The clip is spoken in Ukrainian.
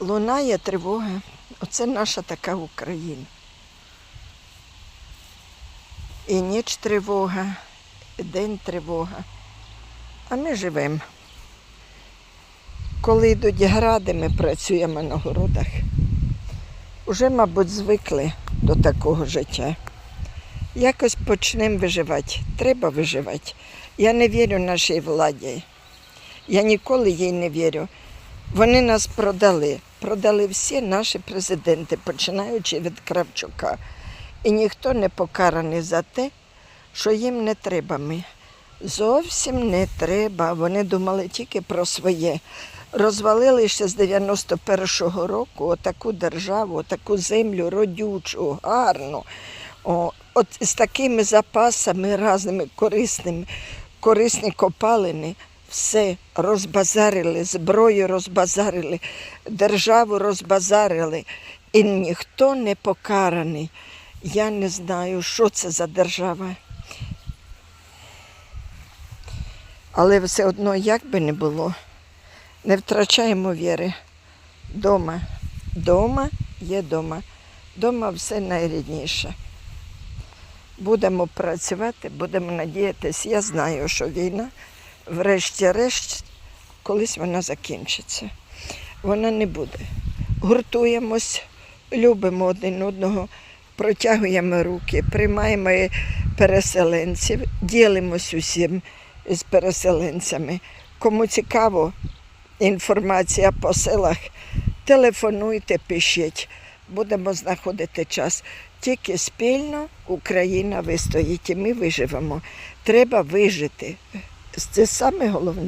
лунає тривога. Оце наша така Україна. І ніч тривога, і день тривога. А ми живемо. Коли йдуть гради, ми працюємо на городах. Уже, мабуть, звикли до такого життя. Якось почнемо виживати. Треба виживати. Я не вірю нашій владі. Я ніколи їй не вірю. Вони нас продали. Продали всі наші президенти, починаючи від Кравчука. І ніхто не покараний за те, що їм не треба ми. Зовсім не треба. Вони думали тільки про своє. Розвалили ще з 91-го року отаку державу, отаку землю родючу, гарну. О, от з такими запасами разними корисними, корисні копалини, все розбазарили, зброю розбазарили, державу розбазарили, і ніхто не покараний. Я не знаю, що це за держава. Але все одно, як би не було, не втрачаємо віри. Дома. Дома є дома. Дома все найрідніше. Будемо працювати, будемо надіятися. Я знаю, що війна, врешті-решт, колись вона закінчиться. Вона не буде. Гуртуємось, любимо один одного, протягуємо руки, приймаємо переселенців, ділимось усім з переселенцями. Кому цікаво інформація по селах, телефонуйте, пишіть. Будемо знаходити час. Тільки спільно Україна вистоїть і ми виживемо. Треба вижити. Це саме головне.